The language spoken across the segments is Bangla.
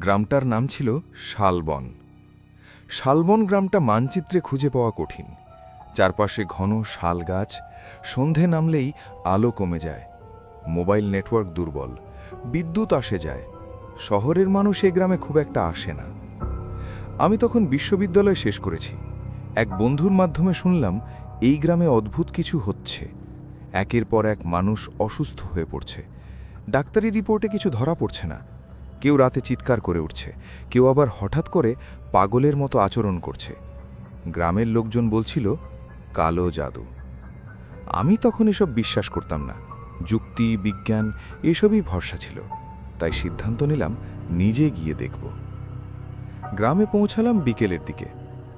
গ্রামটার নাম ছিল শালবন। শালবন গ্রামটা মানচিত্রে খুঁজে পাওয়া কঠিন। চারপাশে ঘন শাল গাছ, সন্ধে নামলেই আলো কমে যায়। মোবাইল নেটওয়ার্ক দুর্বল, বিদ্যুৎ আসে যায়। শহরের মানুষ এ গ্রামে খুব একটা আসে না। আমি তখন বিশ্ববিদ্যালয় শেষ করেছি। এক বন্ধুর মাধ্যমে শুনলাম, এই গ্রামে অদ্ভুত কিছু হচ্ছে। একের পর এক মানুষ অসুস্থ হয়ে পড়ছে। ডাক্তারি রিপোর্টে কিছু ধরা পড়ছে না। কেউ রাতে চিৎকার করে উঠছে। কেউ আবার হঠাৎ করে পাগলের মতো আচরণ করছে। গ্রামের লোকজন বলছিল, কালো জাদু। আমি তখন এসব বিশ্বাস করতাম না। যুক্তি, বিজ্ঞান এসবই ভরসা ছিল। তাই সিদ্ধান্ত নিলাম, নিজে গিয়ে দেখব। গ্রামে পৌঁছালাম বিকেলের দিকে।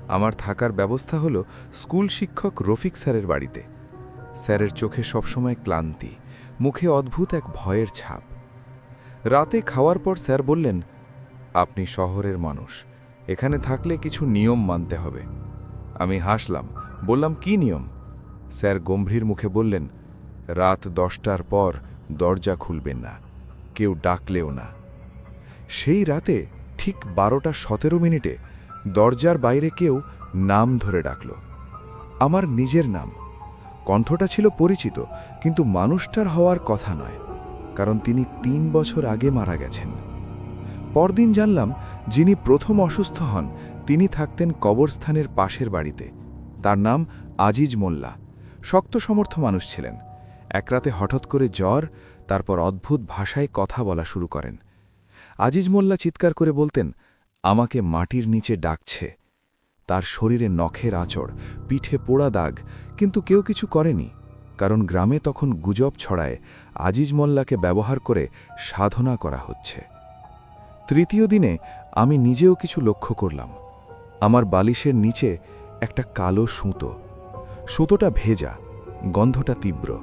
আমার থাকার ব্যবস্থা হলো স্কুল শিক্ষক রফিক স্যারের বাড়িতে। স্যারের চোখে সবসময় ক্লান্তি, মুখে অদ্ভুত এক ভয়ের ছাপ। রাতে খাওয়ার পর স্যার বললেন, আপনি শহরের মানুষ, এখানে থাকলে কিছু নিয়ম মানতে হবে। আমি হাসলাম, বললাম, কি নিয়ম? স্যার গম্ভীর মুখে বললেন, রাত দশটার পর দরজা খুলবেন না, কেউ ডাকলেও না। সেই রাতে ঠিক বারোটা সতেরো মিনিটে দরজার বাইরে কেউ নাম ধরে ডাকল। আমার নিজের নাম। কণ্ঠটা ছিল পরিচিত, কিন্তু মানুষটার হওয়ার কথা নয়। কারণ তিনি তিন বছর আগে মারা গেছেন। পরদিন জানলাম, যিনি প্রথম অসুস্থ হন, তিনি থাকতেন কবরস্থানের পাশের বাড়িতে। তার নাম আজিজ মোল্লা। শক্ত সমর্থ মানুষ ছিলেন। এক রাতে হঠাৎ করে জ্বর, তারপর অদ্ভুত ভাষায় কথা বলা শুরু করেন। আজিজ মোল্লা চিৎকার করে বলতেন, আমাকে মাটির নিচে ডাকছে। তার শরীরে নখের আঁচড়, পিঠে পোড়া দাগ, কিন্তু কেউ কিছু করেনি। কারণ গ্রামে তখন গুজব ছড়ায়, আজিজ মোল্লাকে ব্যবহার করে সাধনা করা হচ্ছে। তৃতীয় দিনে আমি নিজেও কিছু লক্ষ্য করলাম। আমার বালিশের নিচে একটা কালো সুতো। সুতোটা ভেজা, গন্ধটা তীব্র।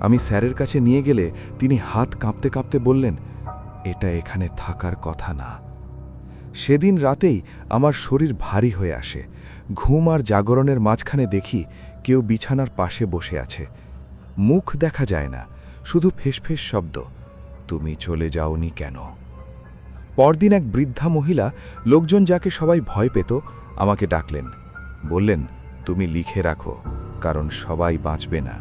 আমি স্যারের কাছে নিয়ে গেলে তিনি হাত কাঁপতে কাঁপতে বললেন, এটা এখানে থাকার কথা না। সেদিন রাতেই আমার শরীর ভারী হয়ে আসে। ঘুম আর জাগরণের মাঝখানে দেখি কেউ বিছানার পাশে বসে আছে। মুখ দেখা যায় না, শুধু ফেসফেস শব্দ। তুমি চলে যাওনি কেন? পরদিন এক বৃদ্ধা মহিলা লোকজন যাকে সবাই ভয় পেত, আমাকে ডাকলেন। বললেন, তুমি লিখে রাখো, কারণ সবাই বাঁচবে না।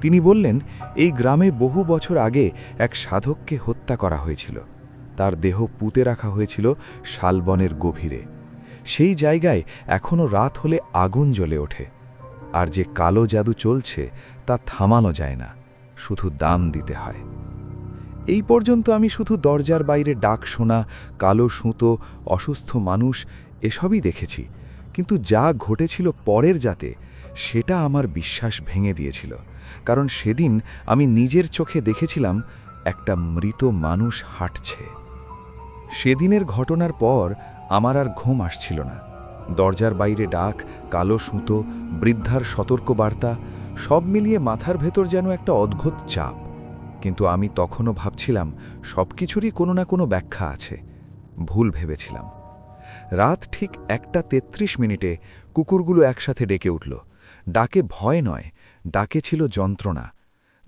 তিনি বললেন, এই গ্রামে বহু বছর আগে এক সাধককে হত্যা করা হয়েছিল। তার দেহ পুঁতে রাখা হয়েছিল শালবনের গভীরে। সেই জায়গায় এখনও রাত হলে আগুন জ্বলে ওঠে, আর যে কালো জাদু চলছে তা থামানো যায় না, শুধু দাম দিতে হয়। এই পর্যন্ত আমি শুধু দরজার বাইরে ডাক শোনা, কালো সুতো, অসুস্থ মানুষ, এসবই দেখেছি, কিন্তু যা ঘটেছিল পরের জাতে সেটা আমার বিশ্বাস ভেঙে দিয়েছিল, কারণ সেদিন আমি নিজের চোখে দেখেছিলাম একটা মৃত মানুষ হাঁটছে। সেদিনের ঘটনার পর আমার আর ঘুম আসছিল না। দরজার বাইরে ডাক, কালো সুতো, বৃদ্ধার সতর্ক বার্তা সব মিলিয়ে মাথার ভেতর যেন একটা অদ্ভুত চাপ। কিন্তু আমি তখনও ভাবছিলাম সব কিছুরই কোনো না কোনো ব্যাখ্যা আছে। ভুল ভেবেছিলাম। রাত ঠিক একটা তেত্রিশ মিনিটে কুকুরগুলো একসাথে ডেকে উঠল। ডাকে ভয় নয়, ডাকে ছিল যন্ত্রণা।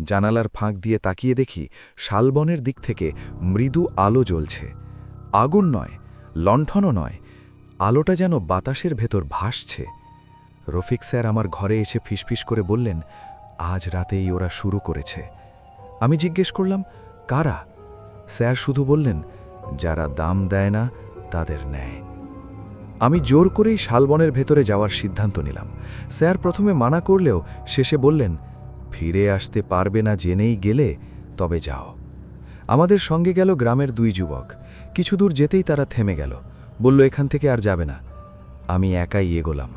জানালার ফাঁক দিয়ে তাকিয়ে দেখি, শালবনের দিক থেকে মৃদু আলো জ্বলছে। আগুন নয়, লণ্ঠনও নয়, আলোটা যেন বাতাসের ভেতর ভাসছে। রফিক স্যার আমার ঘরে এসে ফিসফিস করে বললেন, আজ রাতেই ওরা শুরু করেছে। আমি জিজ্ঞেস করলাম, কারা? স্যার শুধু বললেন, যারা দাম দেয় না, তাদের নেয়। আমি জোর করেই শালবনের ভেতরে যাওয়ার সিদ্ধান্ত নিলাম। স্যার প্রথমে মানা করলেও শেষে বললেন, ফিরে আসতে পারবে না জেনেই গেলে, তবে যাও। আমাদের সঙ্গে গেল গ্রামের দুই যুবক। কিছু দূর যেতেই তারা থেমে গেল। বলল, এখান থেকে আর যাবে না। আমি একাই এগোলাম।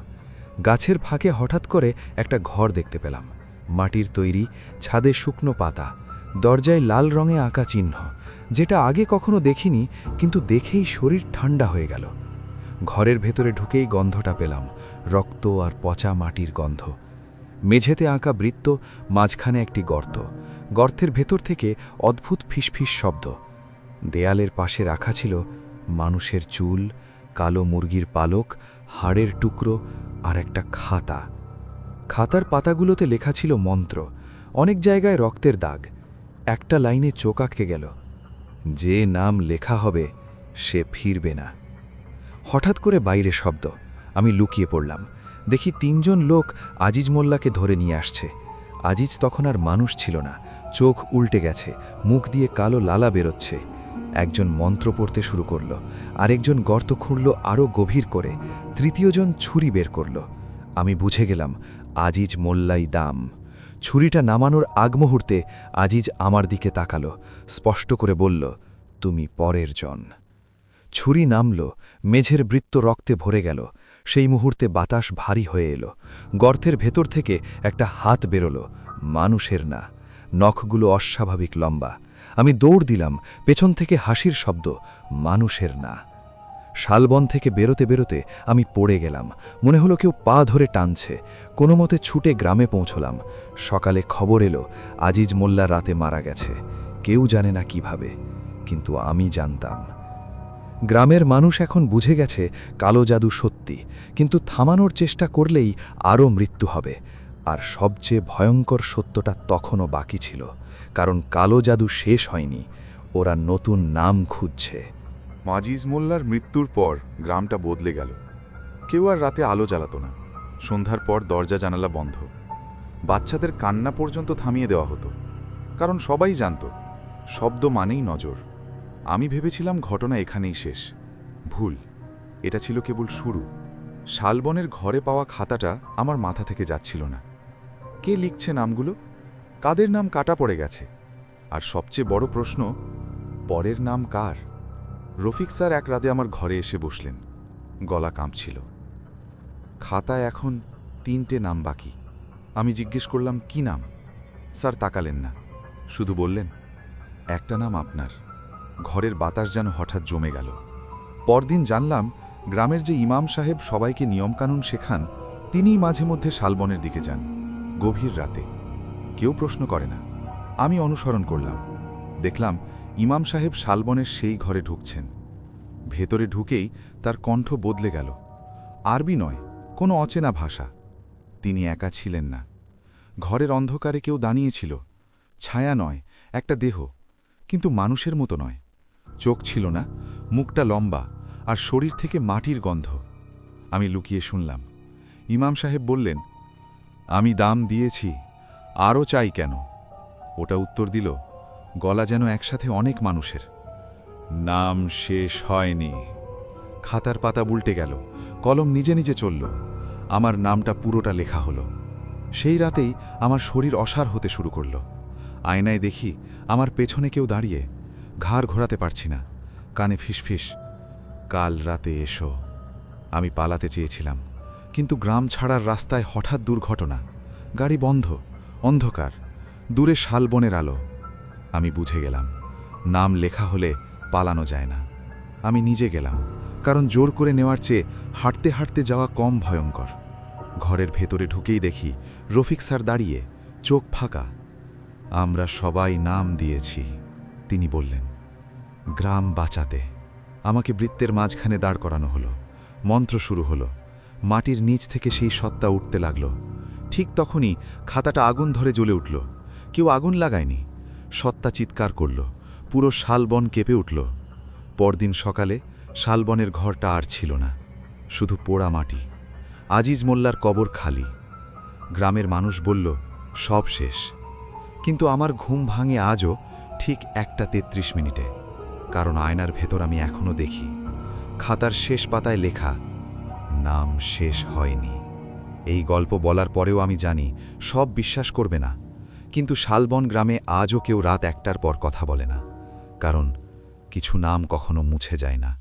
গাছের ফাঁকে হঠাৎ করে একটা ঘর দেখতে পেলাম। মাটির তৈরি, ছাদে শুকনো পাতা, দরজায় লাল রঙে আঁকা চিহ্ন, যেটা আগে কখনো দেখিনি, কিন্তু দেখেই শরীর ঠান্ডা হয়ে গেল। ঘরের ভেতরে ঢুকেই গন্ধটা পেলাম, রক্ত আর পচা মাটির গন্ধ। মেঝেতে আঁকা বৃত্ত, মাঝখানে একটি গর্ত। গর্তের ভেতর থেকে অদ্ভুত ফিসফিস শব্দ। দেয়ালের পাশে রাখা ছিল মানুষের চুল, কালো মুরগির পালক, হাড়ের টুকরো আর একটা খাতা। খাতার পাতাগুলোতে লেখা ছিল মন্ত্র, অনেক জায়গায় রক্তের দাগ। একটা লাইনে চোখ আটকে গেল। যে নাম লেখা হবে, সে ফিরবে না। হঠাৎ করে বাইরে শব্দ, আমি লুকিয়ে পড়লাম। দেখি তিনজন লোক আজিজ মোল্লাকে ধরে নিয়ে আসছে। আজিজ তখন আর মানুষ ছিল না, চোখ উল্টে গেছে, মুখ দিয়ে কালো লালা বেরোচ্ছে। একজন মন্ত্র পড়তে শুরু করল, আরেকজন গর্ত খুঁড়ল আরও গভীর করে, তৃতীয়জন ছুরি বের করল। আমি বুঝে গেলাম, আজিজ মোল্লাই দাম। ছুরিটা নামানোর আগ মুহূর্তে আজিজ আমার দিকে তাকালো, স্পষ্ট করে বলল, তুমি পরের জন। ছুরি নামল, মেঝের বৃত্ত রক্তে ভরে গেল, সেই মুহূর্তে বাতাস ভারী হয়ে এলো, গর্তের ভেতর থেকে একটা হাত বেরোলো, মানুষের না, নখগুলো অস্বাভাবিক লম্বা। আমি দৌড় দিলাম, পেছন থেকে হাসির শব্দ, মানুষের না। শালবন থেকে বেরোতে বেরোতে আমি পড়ে গেলাম, মনে হলো কেউ পা ধরে টানছে, কোনো মতে ছুটে গ্রামে পৌঁছলাম। সকালে খবর এলো, আজিজ মোল্লা রাতে মারা গেছে, কেউ জানে না কীভাবে, কিন্তু আমি জানতাম। গ্রামের মানুষ এখন বুঝে গেছে কালো জাদু সত্যি, কিন্তু থামানোর চেষ্টা করলেই আরও মৃত্যু হবে। আর সবচেয়ে ভয়ঙ্কর সত্যটা তখনও বাকি ছিল, কারণ কালো জাদু শেষ হয়নি, ওরা নতুন নাম খুঁজছে। মাজিজ মোল্লার মৃত্যুর পর গ্রামটা বদলে গেল। কেউ আর রাতে আলো জ্বালাতো না। সন্ধ্যার পর দরজা জানালা বন্ধ। বাচ্চাদের কান্না পর্যন্ত থামিয়ে দেওয়া হতো। কারণ সবাই জানত, শব্দ মানেই নজর। আমি ভেবেছিলাম ঘটনা এখানেই শেষ। ভুল। এটা ছিল কেবল শুরু। শালবনের ঘরে পাওয়া খাতাটা আমার মাথা থেকে যাচ্ছিল না। কে লিখছে নামগুলো? কাদের নাম কাটা পড়ে গেছে? আর সবচেয়ে বড় প্রশ্ন, পরের নাম কার? রফিক স্যার এক রাতে আমার ঘরে এসে বসলেন। গলা কাঁপছিল। খাতায় এখন তিনটে নাম বাকি। আমি জিজ্ঞেস করলাম, কি নাম? স্যার তাকালেন না। শুধু বললেন, একটা নাম আপনার। ঘরের বাতাস যেন হঠাৎ জমে গেল। পরদিন জানলাম, গ্রামের যে ইমাম সাহেব সবাইকে নিয়মকানুন শেখান, তিনিই মাঝে মধ্যে শালবনের দিকে যান। গভীর রাতে। কেউ প্রশ্ন করে না। আমি অনুসরণ করলাম। দেখলাম ইমাম সাহেব শালবনের সেই ঘরে ঢুকছেন। ভেতরে ঢুকেই তার কণ্ঠ বদলে গেল। আরবি নয়, কোনো অচেনা ভাষা। তিনি একা ছিলেন না। ঘরের অন্ধকারে কেউ দাঁড়িয়েছিল। ছায়া নয়, একটা দেহ। কিন্তু মানুষের মতো নয়। চোখ ছিল না, মুখটা লম্বা আর শরীর থেকে মাটির গন্ধ। আমি লুকিয়ে শুনলাম। ইমাম সাহেব বললেন আমি দাম দিয়েছি, আরও চাই কেন? ওটা উত্তর দিল, গলা যেন একসাথে অনেক মানুষের। নাম শেষ হয়নি। খাতার পাতা উল্টে গেল, কলম নিজে নিজে চলল, আমার নামটা পুরোটা লেখা হলো। সেই রাতেই আমার শরীর অসার হতে শুরু করল। আয়নায় দেখি আমার পেছনে কেউ দাঁড়িয়ে, ঘাড় ঘোরাতে পারছি না, কানে ফিসফিস, কাল রাতে এসো। আমি পালাতে চেয়েছিলাম। কিন্তু গ্রাম ছাড়ার রাস্তায় হঠাৎ দুর্ঘটনা। গাড়ি বন্ধ, অন্ধকার, দূরে শালবনের আলো। আমি বুঝে গেলাম, নাম লেখা হলে পালানো যায় না। আমি নিজে গেলাম, কারণ জোর করে নেওয়ার চেয়ে হাঁটতে হাঁটতে যাওয়া কম ভয়ঙ্কর। ঘরের ভেতরে ঢুকেই দেখি রফিক স্যার দাঁড়িয়ে, চোখ ফাঁকা। আমরা সবাই নাম দিয়েছি, তিনি বললেন, গ্রাম বাঁচাতে। আমাকে বৃত্তের মাঝখানে দাঁড় করানো হলো, মন্ত্র শুরু হলো মাটির নিচ থেকে সেই সত্তা উঠতে লাগল। ঠিক তখনই খাতাটা আগুন ধরে জ্বলে উঠল। কেউ আগুন লাগায়নি। সত্তা চিৎকার করল। পুরো শালবন কেঁপে উঠল। পরদিন সকালে শালবনের ঘরটা আর ছিল না। শুধু পোড়া মাটি। আজিজ মোল্লার কবর খালি। গ্রামের মানুষ বলল, সব শেষ। কিন্তু আমার ঘুম ভাঙে আজও ঠিক একটা তেত্রিশ মিনিটে। কারণ আয়নার ভেতর আমি এখনও দেখি। খাতার শেষ পাতায় লেখা নাম শেষ হয়নি। এই গল্প বলার পরেও আমি জানি, সব বিশ্বাস করবে না। কিন্তু শালবন গ্রামে আজও কেউ রাত একটার পর কথা বলে না। কারণ কিছু নাম কখনো মুছে যায় না।